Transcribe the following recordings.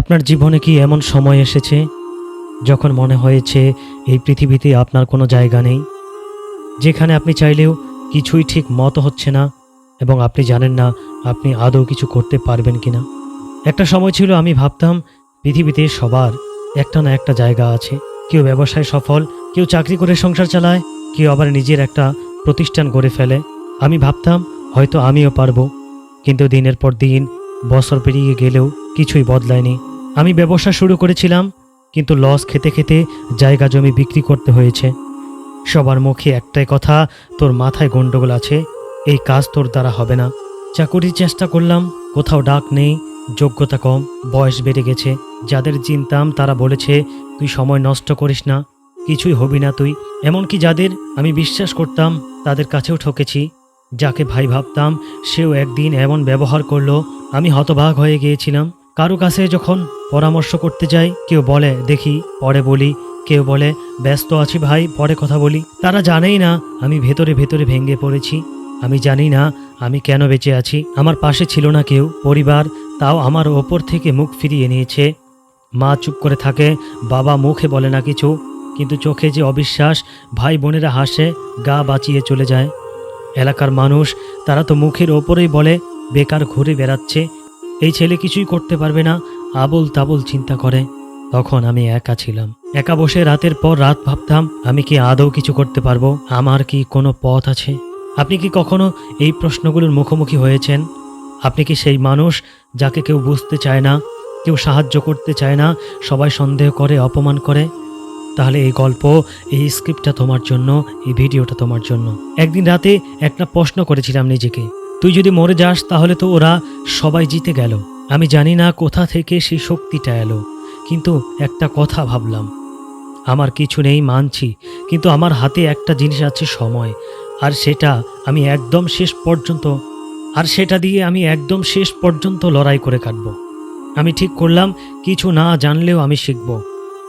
আপনার জীবনে কি এমন সময় এসেছে যখন মনে হয়েছে এই পৃথিবীতে আপনার কোনো জায়গা নেই? যেখানে আপনি চাইলেও কিছুই ঠিক মতো হচ্ছে না এবং আপনি জানেন না আপনি আদৌ কিছু করতে পারবেন কি না। একটা সময় ছিল আমি ভাবতাম পৃথিবীতে সবার একটা না একটা জায়গা আছে। কেউ ব্যবসায় সফল, কেউ চাকরি করে সংসার চালায়, কেউ আবার নিজের একটা প্রতিষ্ঠান গড়ে ফেলে। আমি ভাবতাম হয়তো আমিও পারব, কিন্তু দিনের পর দিন বছর পেরিয়ে গেলেও কিছুই বদলায়নি। আমি ব্যবসা শুরু করেছিলাম, কিন্তু লস খেতে খেতে জায়গা জমি বিক্রি করতে হয়েছে। সবার মুখে একটাই কথা, তোর মাথায় গণ্ডগোল আছে, এই কাজ তোর দ্বারা হবে না। চাকুরির চেষ্টা করলাম, কোথাও ডাক নেই, যোগ্যতা কম, বয়স বেড়ে গেছে, যাদের চিনতাম তারা বলেছে, তুই সময় নষ্ট করিস না, কিছুই হবি না তুই। এমনকি যাদের আমি বিশ্বাস করতাম, তাদের কাছেও ঠকেছি। যাকে ভাই ভাবতাম, সেও একদিন এমন ব্যবহার করল, আমি হতবাক হয়ে গিয়েছিলাম। কারও কাছে যখন পরামর্শ করতে যাই, কেউ বলে, দেখি, পরে বলি। কেউ বলে, ব্যস্ত আছি ভাই, পরে কথা বলি। তারা জানেই না, আমি ভেতরে ভেতরে ভেঙে পড়েছি। আমি জানি না, আমি কেন বেঁচে আছি। আমার পাশে ছিল না কেউ, পরিবার, তাও আমার ওপর থেকে মুখ ফিরিয়ে নিয়েছে। মা চুপ করে থাকে, বাবা মুখে বলে না কিছু, কিন্তু চোখে যে অবিশ্বাস, ভাই বোনেরা হাসে, গা বাঁচিয়ে চলে যায়। এলাকার মানুষ, তারা তো মুখের ওপরেই বলে, বেকার ঘুরে বেড়াচ্ছে। এই ছেলে কিছুই করতে পারবে না, আবল তাবল চিন্তা করে। তখন আমি একা ছিলাম। একা বসে রাতের পর রাত ভাবতাম, আমি কি আদৌ কিছু করতে পারব? আমার কি কোনো পথ আছে? আপনি কি কখনো এই প্রশ্নগুলোর মুখোমুখি হয়েছেন? আপনি কি সেই মানুষ যাকে কেউ বুঝতে চায় না, কেউ সাহায্য করতে চায় না, সবাই সন্দেহ করে, অপমান করে? তাহলে এই গল্প, এই স্ক্রিপ্টটা তোমার জন্য, এই ভিডিওটা তোমার জন্য। একদিন রাতে একটা প্রশ্ন করেছিলাম নিজেকে। তুই যদি মরে যাস, তাহলে তো ওরা সবাই জিতে গেল। আমি জানি না কোথা থেকে সেই শক্তিটা এলো, কিন্তু একটা কথা ভাবলাম। আমার কিছু নেই মানছি, কিন্তু আমার হাতে একটা জিনিস আছে সময়, আর সেটা আমি একদম শেষ পর্যন্ত, আর সেটা দিয়ে আমি একদম শেষ পর্যন্ত লড়াই করে কাটব। আমি ঠিক করলাম, কিছু না জানলেও আমি শিখব।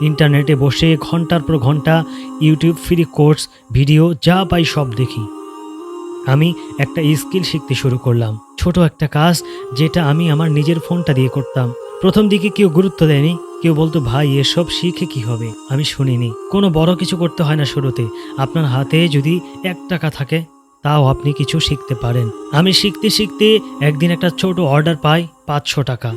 ইন্টারনেটে বসে ঘণ্টার পর ঘণ্টা, ইউটিউব ফ্রি কোর্স, ভিডিও, যা পাই সব দেখি। আমি একটা স্কিল শিখতে শুরু করলাম। ছোট একটা কাজ যেটা আমি আমার নিজের ফোনটা দিয়ে করতাম। প্রথম দিকে কেউ গুরুত্ব দেয়নি, কেউ বলতো, ভাই, এসব শিখে কি হবে? আমি শুনিনি। কোনো বড় কিছু করতে হয় না শুরুতে। আপনার হাতে যদি এক টাকা থাকে, তাও আপনি কিছু শিখতে পারেন। আমি শিখতে শিখতে একদিন একটা ছোট অর্ডার পাই, পাঁচশো টাকা।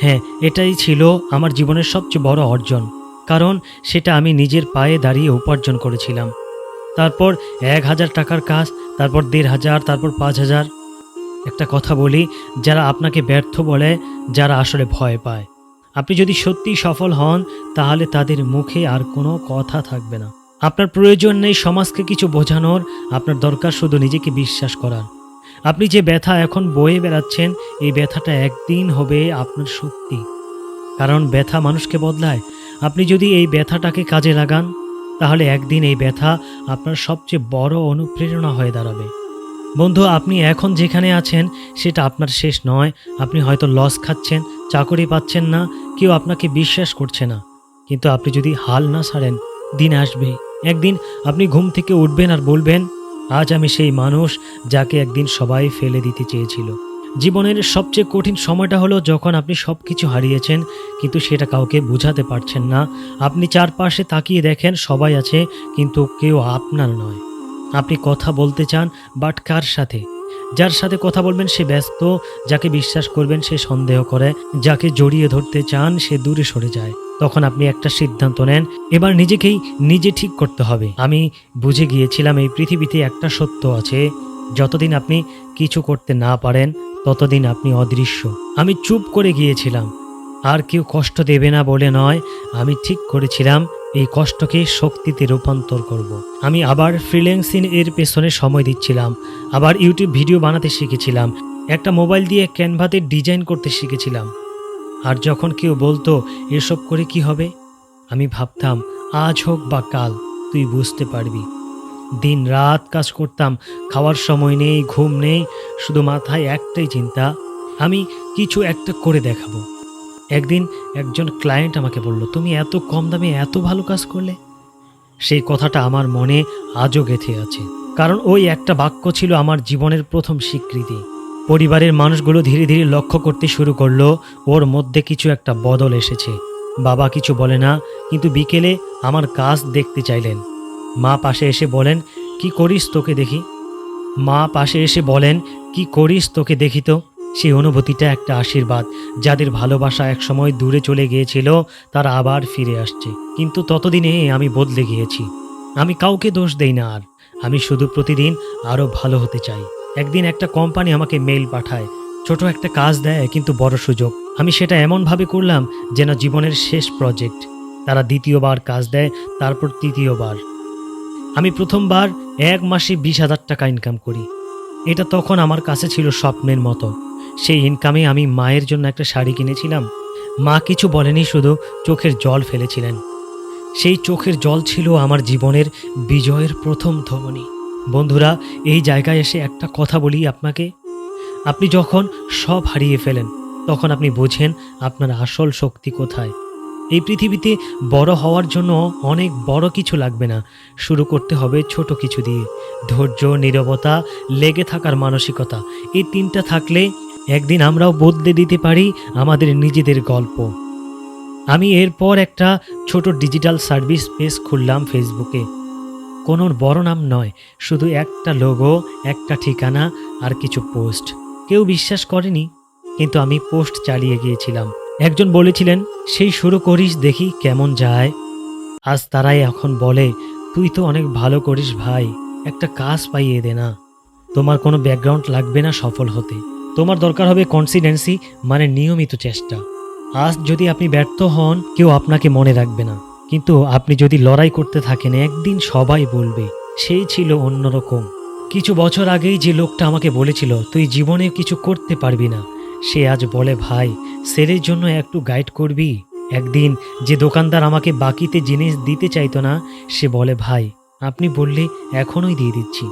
হ্যাঁ এটাই ছিল আমার জীবনের সবচেয়ে বড় অর্জন। কারণ সেটা আমি নিজের পায়ে দাঁড়িয়ে উপার্জন করেছিলাম। তারপর এক হাজার টাকার কাজ, তারপর দেড় হাজার, তারপর পাঁচ হাজার। একটা কথা বলি, যারা আপনাকে ব্যর্থ বলে, যারা আসলে ভয় পায়। আপনি যদি সত্যি সফল হন, তাহলে তাদের মুখে আর কোনো কথা থাকবে না। আপনার প্রয়োজন নেই সমাজকে কিছু বোঝানোর, আপনার দরকার শুধু নিজেকে বিশ্বাস করার। আপনি যে ব্যথা এখন বয়ে বেড়াচ্ছেন, এই ব্যথাটা একদিন হবে আপনার শক্তি। কারণ ব্যথা মানুষকে বদলায়। আপনি যদি এই ব্যথাটাকে কাজে লাগান তাহলে একদিন এই ব্যথা আপনার সবচেয়ে বড় অনুপ্রেরণা হয়ে দাঁড়াবে। বন্ধু, আপনি এখন যেখানে আছেন, সেটা আপনার শেষ নয়। আপনি হয়তো লস খাচ্ছেন, চাকরি পাচ্ছেন না, কেউ আপনাকে বিশ্বাস করছে না। কিন্তু আপনি যদি হাল না ছাড়েন, দিন আসবে। একদিন আপনি ঘুম থেকে উঠবেন আর বলবেন, আজ আমি সেই মানুষ যাকে একদিন সবাই ফেলে দিতে চেয়েছিল। জীবনের সবচেয়ে কঠিন সময়টা হলো যখন আপনি সব কিছু হারিয়েছেন, কিন্তু সেটা কাউকে বোঝাতে পারছেন না। আপনি চারপাশে তাকিয়ে দেখেন সবাই আছে, কিন্তু কেউ আপনার নয়। আপনি কথা বলতে চান বাট কার সাথে? যার সাথে কথা বলবেন সে ব্যস্ত, যাকে বিশ্বাস করবেন সে সন্দেহ করে, যাকে জড়িয়ে ধরতে চান সে দূরে সরে যায়। তখন আপনি একটা সিদ্ধান্ত নেন, এবার নিজেকেই নিজে ঠিক করতে হবে। আমি বুঝে গিয়েছিলাম এই পৃথিবীতে একটা সত্য আছে, যতদিন আপনি কিছু করতে না পারেন ততদিন আপনি অদৃশ্য। আমি চুপ করে গিয়েছিলাম। আর কেউ কষ্ট দেবে না বলে নয়, আমি ঠিক করেছিলাম এই কষ্টকে শক্তিতে রূপান্তর করব। আমি আবার ফ্রিল্যান্সিং এর পেছনে সময় দিচ্ছিলাম। আবার ইউটিউব ভিডিও বানাতে শিখেছিলাম। একটা মোবাইল দিয়ে ক্যানভাতে ডিজাইন করতে শিখেছিলাম। আর যখন কেউ বলতো, এসব করে কি হবে? আমি ভাবতাম, আজ হোক বা কাল, তুই বুঝতে পারবি। দিন রাত কাজ করতাম, খাওয়ার সময় নেই, ঘুম নেই, শুধু মাথায় একটাই চিন্তা, আমি কিছু একটা করে দেখাবো। একদিন একজন ক্লায়েন্ট আমাকে বলল, তুমি এত কম দামে এত ভালো কাজ করলে? সেই কথাটা আমার মনে আজও গেঁথে আছে, কারণ ওই একটা বাক্য ছিল আমার জীবনের প্রথম স্বীকৃতি। পরিবারের মানুষগুলো ধীরে ধীরে লক্ষ্য করতে শুরু করল, ওর মধ্যে কিছু একটা বদল এসেছে। বাবা কিছু বলে না, কিন্তু বিকেলে আমার কাজ দেখতে চাইলেন। মা পাশে এসে বলেন, কি করিস তোকে দেখি? মা পাশে এসে বলেন, কি করিস তোকে দেখি তো? সেই অনুভূতিটা একটা আশীর্বাদ, যাদের ভালোবাসা একসময় দূরে চলে গিয়েছিল, তারা আবার ফিরে আসছে। কিন্তু ততদিনে আমি বদলে গিয়েছি। আমি কাউকে দোষ দেই না আর। আমি শুধু প্রতিদিন আরও ভালো হতে চাই। একদিন একটা কোম্পানি আমাকে মেইল পাঠায়, ছোট একটা কাজ দেয় কিন্তু বড় সুযোগ। আমি সেটা এমনভাবে করলাম যেন জীবনের শেষ প্রজেক্ট, তারা দ্বিতীয়বার কাজ দেয়, তারপর তৃতীয়বার। আমি প্রথমবার এক মাসে বিশ হাজার টাকা ইনকাম করি। এটা তখন আমার কাছে ছিল স্বপ্নের মতো। সেই ইনকামে আমি মায়ের জন্য একটা শাড়ি কিনেছিলাম। মা কিছু বলেনি, শুধু চোখের জল ফেলেছিলেন। সেই চোখের জল ছিল আমার জীবনের বিজয়ের প্রথম ধ্বনি। বন্ধুরা, এই জায়গায় এসে একটা কথা বলি আপনাকে। আপনি যখন সব হারিয়ে ফেলেন, তখন আপনি বোঝেন আপনার আসল শক্তি কোথায়। এই পৃথিবীতে বড় হওয়ার জন্য অনেক বড় কিছু লাগবে না। শুরু করতে হবে ছোট কিছু দিয়ে। ধৈর্য, নীরবতা, লেগে থাকার মানসিকতা, এই তিনটা থাকলে একদিন আমরাও বদলে দিতে পারি আমাদের নিজেদের গল্প। আমি এরপর একটা ছোট ডিজিটাল সার্ভিস পেজ খুললাম ফেসবুকে। কোনো বড় নাম নয়, শুধু একটা লোগো, একটা ঠিকানা আর কিছু পোস্ট। কেউ বিশ্বাস করেনি, কিন্তু আমি পোস্ট চালিয়ে গিয়েছিলাম। একজন বলেছিলেন, সেই শুরু করিস, দেখি কেমন যায়। আজ তারাই এখন বলে, তুই তো অনেক ভালো করিস ভাই, একটা কাজ পাইয়ে দে না। তোমার কোনো ব্যাকগ্রাউন্ড লাগবে না সফল হতে। তোমার দরকার হবে কনসিডেন্সি মানে নিয়মিত চেষ্টা। আজ যদি আপনি ব্যর্থ হন, কেউ আপনাকে মনে রাখবে না। কিন্তু আপনি যদি লড়াই করতে থাকেন, একদিন সবাই বলবে, সেই ছিল অন্যরকম। কিছু বছর আগেই যে লোকটা আমাকে বলেছিল, তুই জীবনে কিছু করতে পারবি না। সে আজ বলে, ভাই সেলের জন্য একটু গাইড করবি? একদিন যে দোকানদার আমাকে বাকিতে জিনিস দিতে চাইতো না, সে বলে, ভাই, আপনি বললে এখনই দিয়ে দিচ্ছি।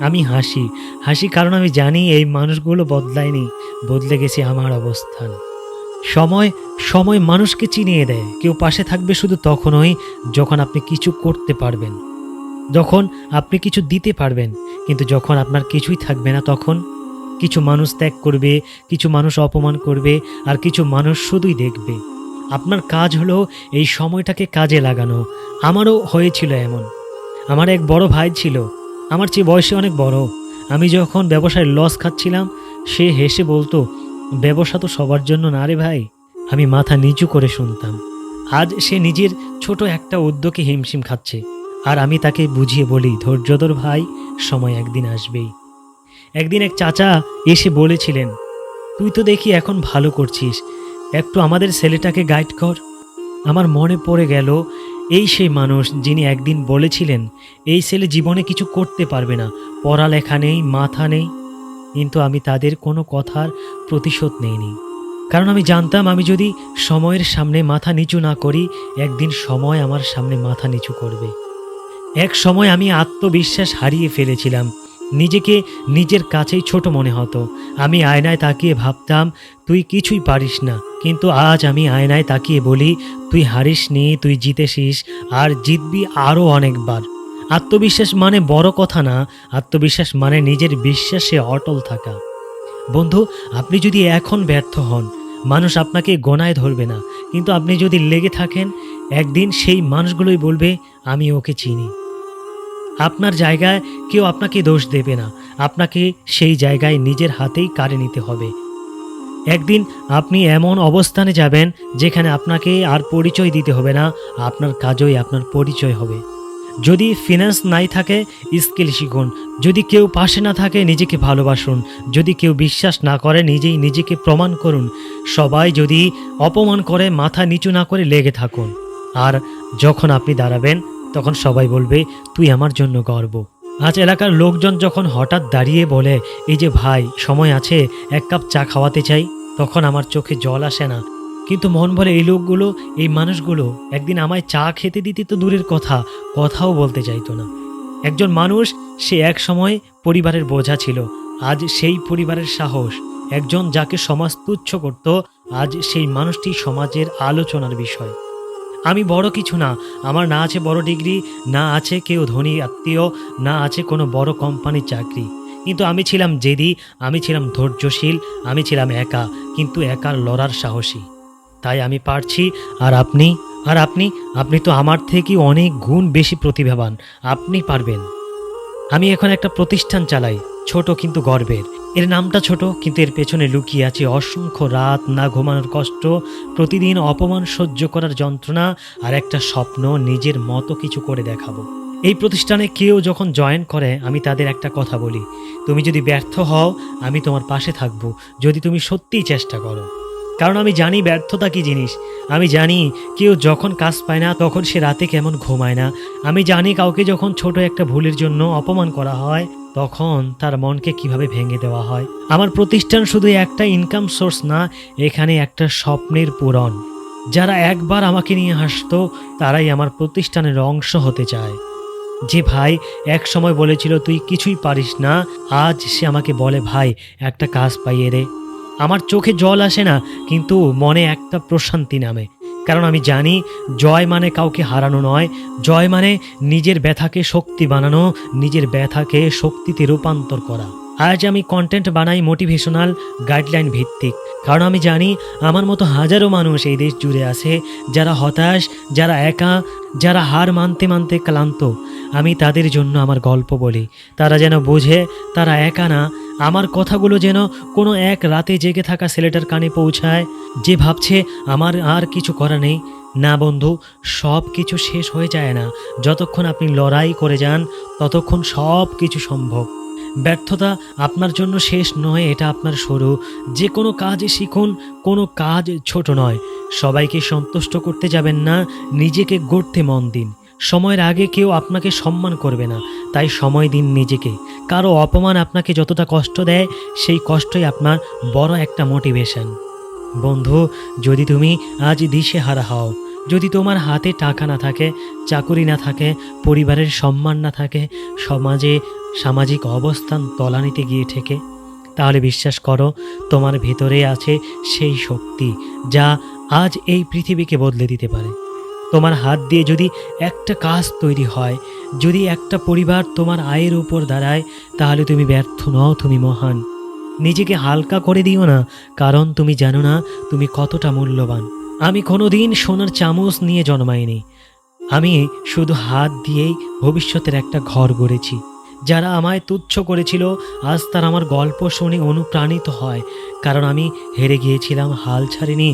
আমি হাসি হাসি কারণ আমি জানি এই মানুষগুলো বদলায়নি, বদলে গেছে আমার অবস্থান। সময় সময় মানুষকে চিনিয়ে দেয়, কেউ পাশে থাকবে শুধু তখনই যখন আপনি কিছু করতে পারবেন। যখন আপনি কিছু দিতে পারবেন, কিন্তু যখন আপনার কিছুই থাকবে না তখন কিছু মানুষ ত্যাগ করবে, কিছু মানুষ অপমান করবে, আর কিছু মানুষ শুধুই দেখবে। আপনার কাজ হলো এই সময়টাকে কাজে লাগানো। আমারও হয়েছিল এমন। আমার এক বড় ভাই ছিল। আমার চেয়ে বয়সে অনেক বড়। আমি যখন ব্যবসায় লস খাচ্ছিলাম, সে হেসে বলতো, ব্যবসা তো সবার জন্য না রে ভাই। আমি মাথা নিচু করে শুনতাম। আজ সে নিজের ছোট একটা উদ্যোগে হিমশিম খাচ্ছে। আর আমি তাকে বুঝিয়ে বলি ধৈর্যধর ভাই, সময় একদিন আসবেই। একদিন এক চাচা এসে বলেছিলেন, তুই তো দেখি এখন ভালো করছিস। একটু আমাদের ছেলেটাকে গাইড কর। আমার মনে পড়ে গেল, এই সেই মানুষ যিনি একদিন বলেছিলেন, এই ছেলে জীবনে কিছু করতে পারবে না। পড়ালেখা নেই, মাথা নেই। কিন্তু আমি তাদের কোনো কথার প্রতিশোধ নেইনি। কারণ আমি জানতাম আমি যদি সময়ের সামনে মাথা নিচু না করি, একদিন সময় আমার সামনে মাথা নিচু করবে। এক সময় আমি আত্মবিশ্বাস হারিয়ে ফেলেছিলাম। নিজেকে নিজের কাছেই ছোট মনে হতো। আমি আয়নায় তাকিয়ে ভাবতাম, তুই কিছুই পারিস না। কিন্তু আজ আমি আয়নায় তাকিয়ে বলি, তুই হারিস নি, তুই জিতেছিস, আর জিতবি আরও অনেকবার। আত্মবিশ্বাস মানে বড় কথা না, আত্মবিশ্বাস মানে নিজের বিশ্বাসে অটল থাকা। বন্ধু, আপনি যদি এখন ব্যর্থ হন, মানুষ আপনাকে গোনায় ধরবে না। কিন্তু আপনি যদি লেগে থাকেন, একদিন সেই মানুষগুলোই বলবে, আমি ওকে চিনি। আপনার জায়গায় কেউ আপনাকে দোষ দেবে না। আপনাকে সেই জায়গায় নিজের হাতেই কারে নিতে হবে। একদিন আপনি এমন অবস্থানে যাবেন যেখানে আপনাকে আর পরিচয় দিতে হবে না, আপনার কাজই আপনার পরিচয় হবে। যদি ফিনান্স নাই থাকে স্কিল শিখুন। যদি কেউ পাশে না থাকে, নিজেকে ভালোবাসুন। যদি কেউ বিশ্বাস না করে, নিজেই নিজেকে প্রমাণ করুন। সবাই যদি অপমান করে, মাথা নিচু না করে লেগে থাকুন। আর যখন আপনি দাঁড়াবেন তখন সবাই বলবে, তুই আমার জন্য গর্ব। আজ এলাকার লোকজন যখন হঠাৎ দাঁড়িয়ে বলে, এই যে ভাই, সময় আছে, এক কাপ চা খাওয়াতে চাই? তখন আমার চোখে জল আসে না। কিন্তু মন বলে এই লোকগুলো, এই মানুষগুলো একদিন আমায় চা খেতে দিতে তো দূরের কথা, কথাও বলতে চাইতো না। একজন মানুষ, সে এক সময় পরিবারের বোঝা ছিল। আজ সেই পরিবারের সাহস। একজন যাকে সমাজ তুচ্ছ করত, আজ সেই মানুষটি সমাজের আলোচনার বিষয়। আমি বড় কিছু না। আমার না আছে বড় ডিগ্রি, না আছে কেউ ধনী আত্মীয়, না আছে কোনো বড় কোম্পানির চাকরি। কিন্তু আমি ছিলাম জেদি, আমি ছিলাম ধৈর্যশীল, আমি ছিলাম একা, কিন্তু একা লড়ার সাহসী। তাই আমি পারছি, আর আপনি? আর আপনি? আপনি তো আমার থেকে অনেক গুণ বেশি প্রতিভাবান, আপনি পারবেন। আমি এখন একটা প্রতিষ্ঠান চালাই, ছোট কিন্তু গর্বের। এর নামটা ছোট, কিন্তু এর পেছনে লুকিয়ে আছে অসংখ্য রাত না ঘুমানোর কষ্ট, প্রতিদিন অপমান সহ্য করার যন্ত্রণা আর একটা স্বপ্ন নিজের মতো কিছু করে দেখাবো। এই প্রতিষ্ঠানে কেউ যখন জয়েন করে, আমি তাদের একটা কথা বলি। তুমি যদি ব্যর্থ হও, আমি তোমার পাশে থাকব। যদি তুমি সত্যিই চেষ্টা করো। কারণ আমি জানি ব্যর্থতা কি জিনিস। আমি জানি কেউ যখন কাজ পায় না তখন সে রাতে কেমন ঘুমায় না। আমি জানি কাউকে যখন ছোট একটা ভুলের জন্য অপমান করা হয়, তখন তার মনকে কীভাবে ভেঙে দেওয়া হয়। আমার প্রতিষ্ঠান শুধু একটা ইনকাম সোর্স না, এখানে একটা স্বপ্নের পূরণ। যারা একবার আমাকে নিয়ে হাসতো, তারাই আমার প্রতিষ্ঠানের অংশ হতে চায়। যে ভাই এক সময় বলেছিল, তুই কিছুই পারিস না, আজ সে আমাকে বলে, ভাই, একটা কাজ পাইয়ে রে আমার চোখে জল আসে না, কিন্তু মনে একটা প্রশান্তি নামে। কারণ আমি জানি, জয় মানে কাউকে হারানো নয়, জয় মানে নিজের ব্যথাকে শক্তি বানানো, নিজের ব্যথাকে শক্তিতে রূপান্তর করা। আজ আমি কন্টেন্ট বানাই মোটিভেশনাল গাইডলাইন ভিত্তিক। কারণ আমি জানি, আমার মতো হাজারো মানুষ এই দেশ জুড়ে আছে, যারা হতাশ, যারা একা, যারা হার মানতে মানতে ক্লান্ত। আমি তাদের জন্য আমার গল্প বলি। তারা যেন বোঝে, তারা একা না আমার কথাগুলো যেন কোনো এক রাতে জেগে থাকা ছেলেটার কানে পৌঁছায়, যে ভাবছে আমার আর কিছু করা নেই। না বন্ধু, সব কিছু শেষ হয়ে যায় না। যতক্ষণ আপনি লড়াই করে যান, ততক্ষণ সব কিছু সম্ভব। ব্যর্থতা আপনার জন্য শেষ নয়, এটা আপনার শুরু। যে কোনো কাজে শিখুন, কোনো কাজ ছোট নয়। সবাইকে সন্তুষ্ট করতে যাবেন না, নিজেকে গড়তে মন দিন। সময়ের আগে কেউ আপনাকে সম্মান করবে না, তাই সময় দিন নিজেকে। কারও অপমান আপনাকে যতটা কষ্ট দেয়, সেই কষ্টই আপনার বড় একটা মোটিভেশন বন্ধু, যদি তুমি আজ দিশে হারা হও, যদি তোমার হাতে টাকা না থাকে, চাকুরি না থাকে, পরিবারের সম্মান না থাকে, সমাজে সামাজিক অবস্থান তলানিতে গিয়ে ঠেকে তাহলে বিশ্বাস করো, তোমার ভেতরে আছে সেই শক্তি, যা আজ এই পৃথিবীকে বদলে দিতে পারে। তোমার হাত দিয়ে যদি একটা কাজ তৈরি হয়, যদি একটা পরিবার তোমার আয়ের উপর দাঁড়ায়, তাহলে তুমি ব্যর্থ নও, তুমি মহান। নিজেকে হালকা করে দিও না, কারণ তুমি জানো না তুমি কতটা মূল্যবান। আমি কোনোদিন সোনার চামচ নিয়ে জন্মাইনি। আমি শুধু হাত দিয়েই ভবিষ্যতের একটা ঘর গড়েছি। যারা আমায় তুচ্ছ করেছিল, আজ তার আমার গল্প শুনে অনুপ্রাণিত হয়, কারণ আমি হেরে গিয়েছিলাম, হাল ছাড়িনি।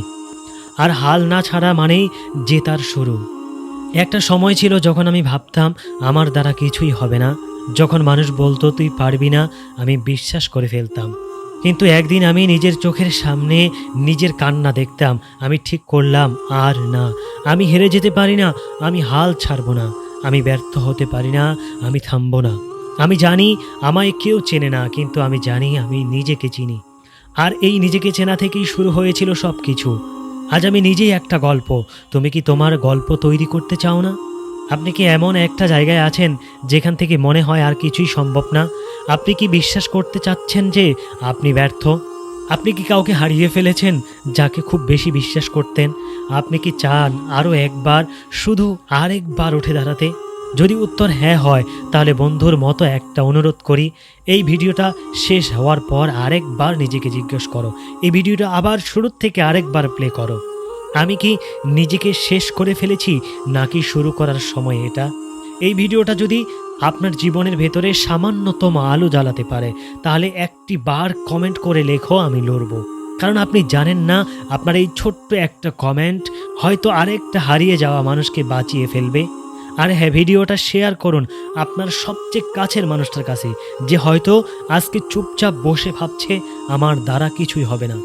আর হাল না ছাড়া মানেই জেতার শুরু। একটা সময় ছিল যখন আমি ভাবতাম, আমার দ্বারা কিছুই হবে না। যখন মানুষ বলতো, তুই পারবি না, আমি বিশ্বাস করে ফেলতাম। কিন্তু একদিন আমি নিজের চোখের সামনে নিজের কান্না দেখতাম। আমি ঠিক করলাম, আর না, আমি হেরে যেতে পারি না, আমি হাল ছাড়ব না, আমি ব্যর্থ হতে পারি না, আমি থামবো না। আমি জানি, আমায় কেউ চেনে না, কিন্তু আমি জানি, আমি নিজেকে চিনি। আর এই নিজেকে চেনা থেকেই শুরু হয়েছিল সব কিছু আজ আমি নিজেই একটা গল্প। তুমি কি তোমার গল্প তৈরি করতে চাও না? আপনি কি এমন একটা জায়গায় আছেন যেখান থেকে মনে হয় আর কিছুই সম্ভব না? আপনি কি বিশ্বাস করতে চাচ্ছেন যে আপনি ব্যর্থ? আপনি কি কাউকে হারিয়ে ফেলেছেন যাকে খুব বেশি বিশ্বাস করতেন? আপনি কি চান আরও একবার, শুধু আরেকবার উঠে দাঁড়াতে? যদি উত্তর হ্যাঁ হয়, তাহলে বন্ধুর মতো একটা অনুরোধ করি। এই ভিডিওটা শেষ হওয়ার পর আরেকবার নিজেকে জিজ্ঞেস করো। এই ভিডিওটা আবার শুরুর থেকে আরেকবার প্লে করো। আমি কি নিজেকে শেষ করে ফেলেছি, নাকি শুরু করার সময় এটা? এই ভিডিওটা যদি আপনার জীবনের ভেতরে সামান্যতম আলো জ্বালাতে পারে, তাহলে একটি বার কমেন্ট করে লেখো, আমি লড়ব। কারণ আপনি জানেন না, আপনার এই ছোট্ট একটা কমেন্ট হয়তো আরেকটা হারিয়ে যাওয়া মানুষকে বাঁচিয়ে ফেলবে। আর হ্যাঁ ভিডিওটা শেয়ার করুন আপনার সবচেয়ে কাছের মানুষটার কাছে, যে হয়তো আজকে চুপচাপ বসে ভাবছে, আমার দ্বারা কিছুই হবে না।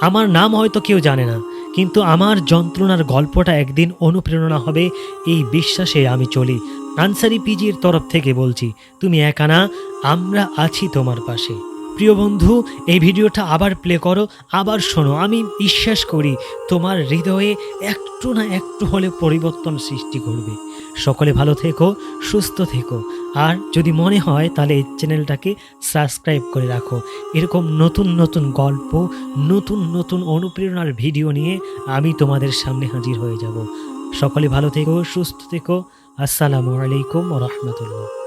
আমার নাম হয়তো কেউ জানে না, কিন্তু আমার যন্ত্রণার গল্পটা একদিন অনুপ্রেরণা হবে এই বিশ্বাসে আমি চলি। আনসারি পিজির তরফ থেকে বলছি, তুমি একা না, আমরা আছি তোমার পাশে। প্রিয় বন্ধু, এই ভিডিওটা আবার প্লে করো, আবার শোনো। আমি বিশ্বাস করি, তোমার হৃদয়ে একটু না একটু হলে পরিবর্তন সৃষ্টি করবে। সকলে ভালো থেকো, সুস্থ থেকো। আর যদি মনে হয়, তাহলে এই চ্যানেলটাকে সাবস্ক্রাইব করে রাখো। এরকম নতুন নতুন গল্প, নতুন নতুন অনুপ্রেরণার ভিডিও নিয়ে আমি তোমাদের সামনে হাজির হয়ে যাব। সকলে ভালো থেকো, সুস্থ থেকো। আসসালামু আলাইকুম রহমতুল্লাহ।